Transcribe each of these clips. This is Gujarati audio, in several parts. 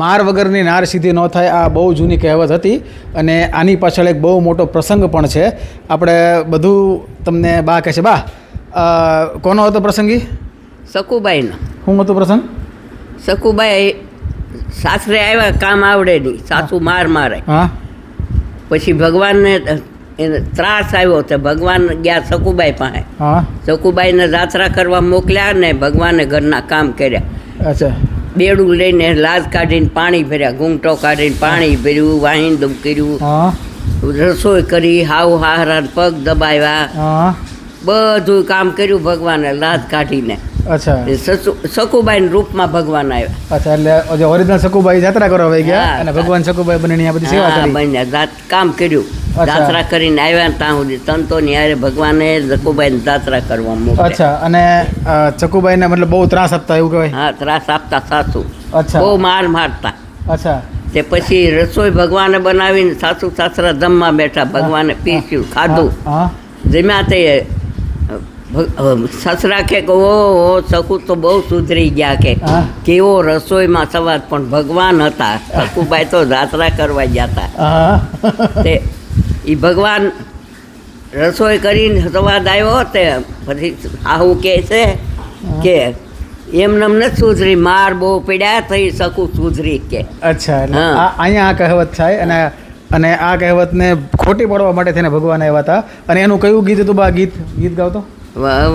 માર વગરની નાર સીધી ન થાય આ બહુ જૂની કહેવત હતી અને આની પાછળ એક બહુ મોટો પ્રસંગ પણ છે. આપણે બધું તમને બા કહે છે બા કોનો હતો પ્રસંગી? સકુબાઈનો શું હતો પ્રસંગ? સકુબાઈ સાસરે આવ્યા કામ આવડે નહીં. સાસુ માર મારે. હા. પછી ભગવાનને એને ત્રાસ આવ્યો તો ભગવાન ગયા સકુબાઈ પાસે. હા. સકુબાઈને જાત્રા કરવા મોકલ્યા ને ભગવાને ઘરના કામ કર્યા. અચ્છા. બેડું લઈને લાજ કાઢીને પાણી ભર્યા ઘૂંટો કાઢીને પાણી ભર્યું વાહિંદું કર્યું. રસોઈ કરી હાવ હારા પગ દબાવ્યા. બધું કામ કર્યું ભગવાને લાજ કાઢીને. અચ્છા. સકુબાઈના રૂપમાં ભગવાન આવ્યા. અચ્છા એટલે ઓરિજિનલ સકુબાઈ જાત્રા કરવા ગયા અને ભગવાન સકુબાઈ બની બધી સેવા કરી. કામ કર્યું. જાત્રા કરીને આવ્યા ત્યાં સુધી સંતોની હારે ભગવાને જકુબાઈને જાત્રા કરવા મોકલ્યા. અચ્છા અને ચકુબાઈને મતલબ બહુ ત્રાસ આપતા એવું કહેવાય? હા ત્રાસ આપતા સાસુ. અચ્છા. બહુ માર મારતા. અચ્છા. તે પછી રસોઈ ભગવાને બનાવીને સાસુ સાસરા જમવા બેઠા ભગવાને પીસ્યું ખાધું. જમ્યા તે સસરા કે ઓ સકુ તો બહુ સુધરી ગયા કે. કેવો રસોઈમાં સવાર પણ ભગવાન હતા. સકુબાઈ તો જાત્રા કરવા ગયા હતા તે એ ભગવાન રસોઈ કરીને સ્વાદ આવ્યો તે પછી આવું કહે છે કે એમને નથી સુધરી માર બહુ પીડ્યા થઈ શકું સુધરી કે. અચ્છા અહીંયા આ કહેવત થાય અને અને આ કહેવતને ખોટી પડવા માટે થઈને ભગવાન આવ્યા હતા. અને એનું કયું ગીત હતું બા? ગીત? ગીત ગાવતો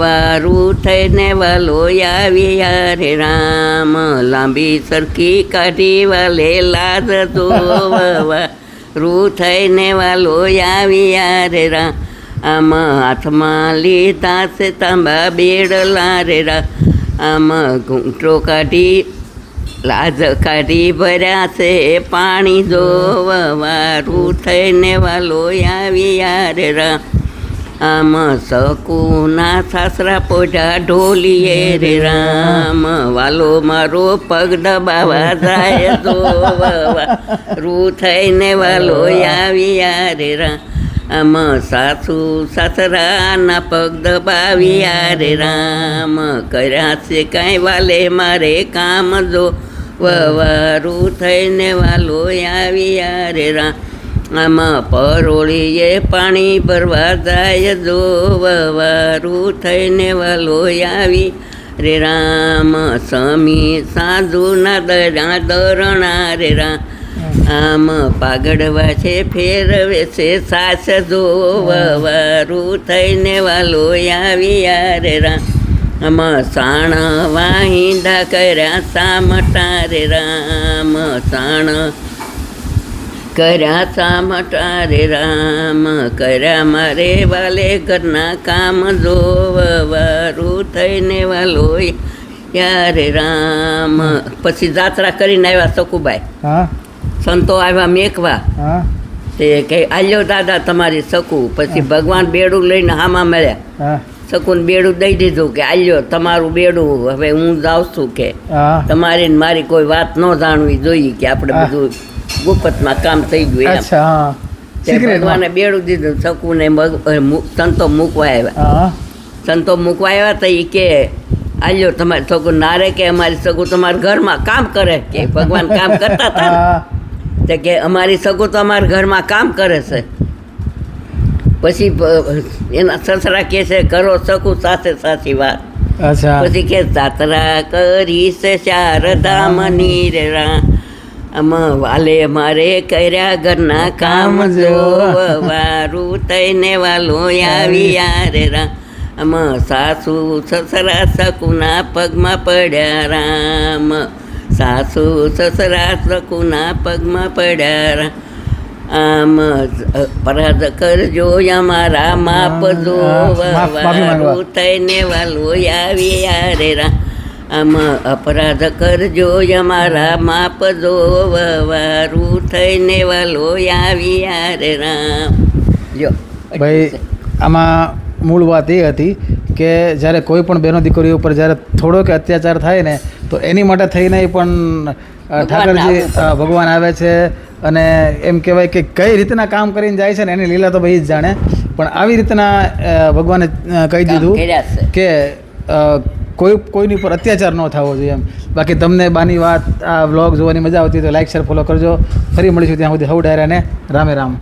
વારું થઈને વાલો આવી રે રામ લાંબી સરખી કાઢી વાલે લાદ તો. વવારું થઈને વાલો આવી રે રા. આમાં હાથમાં લીધા છે તાંબા બેડલા રે રા. આમાં ઘૂંટો કાઢી, લાજ કાઢી ભર્યા છે પાણી જોવા. રૂ થઈને વાલો આવી રે રા. આમ સકુના સાસરા પોઢા ઢોલીએ રે રામ વાલો મારો પગ દબાવા જાય તો રૂ થઈને વાલો આવ્યા રે રામ આમ સાસુ સાસરાના પગ દબાવ્યા રે રામ કર્યા છે કાંઈ વાલે મારે કામ જો વવારું થઈને વાલો આવ્યા રે રામ આમાં પરોળીએ પાણી ભરવા જાય જો થઈને વાલો આવી. રે રામ સમી સાધુના દરા દરણા રે રામ. આમ પાગડવા છે, ફેરવે છે, સાસ ધોવારું થઈને વાલો આવી રે રામ. આમાં સાણ વાહિંદા કર્યા સામટા રે રામ. સાણ કર્યા સામટા રે રામ કર્યા મારે વાલે ઘરના કામ જો વારું થઈને વાલો યારે રામ? પછી જાત્રા કરીને આવ્યા સકુબાઈ સંતો આવ્યા મેકવા. તે કે આલ્યો દાદા તમારી સકુ પછી ભગવાન બેડું લઈને હામાં મળ્યા. હા. બેડું દઈ દીધું કે આલ્યો તમારું બેડું હવે હું જાઉં છું કે. તમારી ને મારી કોઈ વાત ન જાણવી જોઈએ કે આપણે. બધું ગુપ્તમાં કામ થઈ ગયું અચ્છા હા. ભગવાને બેડું દીધું મગ- સંતો મૂકવા આવ્યા. સંતો મૂકવા આવ્યા તો એ કે આલ્યો તમારી સગુ નારે કે અમારી સગું તમારા ઘરમાં કામ કરે? કે ભગવાન કામ કરતા હતા ને. તે કે અમારી સગું તો અમારા ઘરમાં કામ કરે છે. પછી એના સસરા કે છે કરો સગુ સાથે સાચી વાત. પછી કે જાત્રા કરી છે શારદામની રે રા આમ વાલે મારે કર્યા ઘરના કામ જો. વારું તૈને વાલો આવી યારે રા. આમ સાસુ સસરા સકુના પગમાં પડ્યા રામ. સાસુ સસરા સકુના પગમાં પડ્યા રામ આમ પરાધ કરજો અમારા માપ જો તૈને વાલો આવી યારે રા. આમ અપરાધ કરજો અમારા માપ દો વારું થઈને વાલો આવી આરે રામ. જો ભાઈ આમાં મૂળ વાત એ હતી કે જ્યારે કોઈ પણ બહેનો દીકરીઓ ઉપર જ્યારે થોડોક અત્યાચાર થાય ને તો એની માટે થઈને પણ ઠાકરજી ભગવાન આવે છે અને એમ કહેવાય કે કઈ રીતના કામ કરીને જાય છે ને એની લીલા તો ભાઈ જ જાણે. પણ આવી રીતના ભગવાને કહી દીધું કે કોઈ કોઈની ઉપર અત્યાચાર ન થવો જોઈએ એમ. બાકી તમને બાની વાત, આ વ્લોગ જોવાની મજા આવતી તો લાઈક શેર ફોલો કરજો. ફરી મળીશું ત્યાં સુધી. હવ ડાયરાને. રામે રામ.